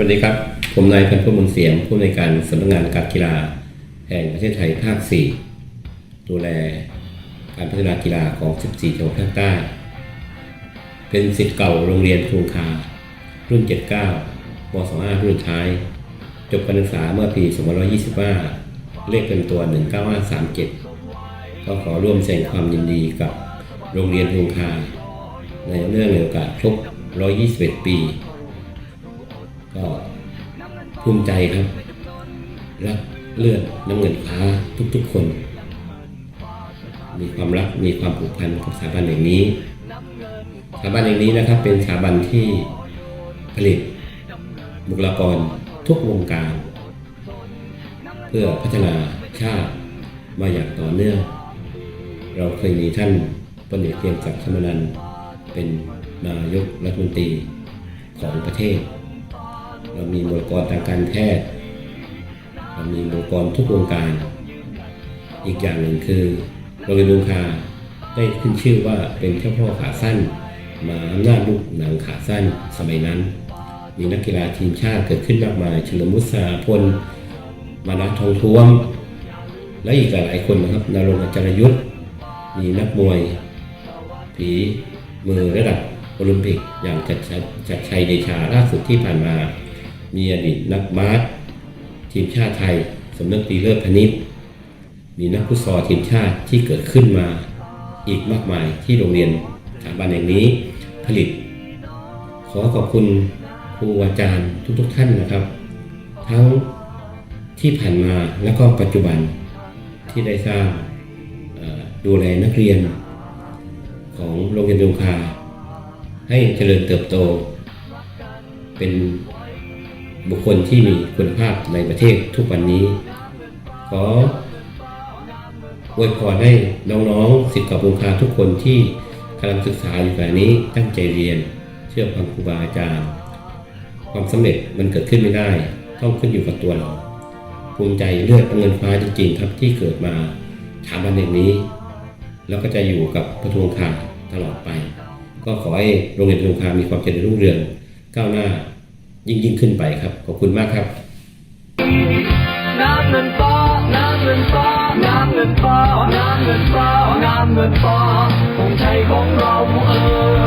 วัสดีครับ ผมนายพันธุ์พมุนเสียงผู้ในการสำนักงานการกีฬา แห่งประเทศไทยภาค 4 ดูแลการพัฒนากีฬาของ 14 จังหวัดภาคใต้ เป็นสิทธิ์เก่าโรงเรียนครูคา รุ่น 79ม25 รุ่นท้าย จบการศึกษาเมื่อปี 2525 เลขเป็นตัว 19537 ก็ขอร่วมแสดงความยินดีกับโรงเรียนครูคา ในเรื่องในโอกาสครบ 121 ปี ก็ภูมิใจครับ รักเลือดน้ำเงินฟ้าทุกๆคน มีความรักมีความผูกพันกับสถาบันแห่งนี้สถาบันแห่งนี้นะครับ เป็นสถาบันที่ผลิตบุคลากรทุกวงการ เพื่อพัฒนาชาติมาอย่างต่อเนื่อง เราเคยมีท่านพลเอกเกรียงศักดิ์สมนันเป็นนายกรัฐมนตรีของประเทศ เรามีบุคลากรทางการแพทย์เรามีบุคลากรทุกวงการ อีกอย่างหนึ่งคือโรงเรียนลุงคาได้ขึ้นชื่อว่าเป็นเจ้าพ่อขาสั้นมหาอำนาจลูกหนังขาสั้นสมัยนั้น มีนักกีฬาทีมชาติเกิดขึ้นมากมายเฉลิมมุสาพลมานัททองท้วม และอีกหลายคนนะครับนรงอจรยุทธ์มีนักมวย ผีมือระดับโอลิมปิกอย่างจัดชัยจัดชัยเดชาล่าสุดที่ผ่านมา มีอดีตนักบาสทีมชาติไทยสมนึกตีเลิศพนิษมีนักฟุตซอลทีมชาติที่เกิดขึ้นมาอีกมากมายที่โรงเรียนสถาบันแห่งนี้ผลิต ขอขอบคุณครูอาจารย์ทุกๆท่านนะครับ ทั้งที่ผ่านมาและก็ปัจจุบันที่ได้สร้างดูแลนักเรียน ของโรงเรียนดงคาให้เจริญเติบโต เป็น บุคคลที่มีคุณภาพในประเทศทุกวันนี้ ขออวยพรให้น้องๆสิทธิ์กับดงคาทุกคนที่กำลังศึกษาอยู่ขณะนี้ตั้งใจเรียน เชื่อฟังครูบาอาจารย์ ความสำเร็จมันเกิดขึ้นไม่ได้ ต้องขึ้นอยู่กับตัวเรา ภูมิใจเลือดเงินฟ้าจริงๆครับที่เกิดมาถามวันแห่งนี้ แล้วก็จะอยู่กับพระทวงคาตลอดไป ก็ขอให้โรงเรียนพระทวงคามีความเจริญรุ่งเรืองก้าวหน้า ยิ่งยิ่งขึ้นไปครับ ขอบคุณมากครับ น้ำเงินฟ้าน้ำเงินฟ้าน้ำเงินฟ้าน้ำเงินฟ้าน้ำเงินฟ้าองไทยของเราเออ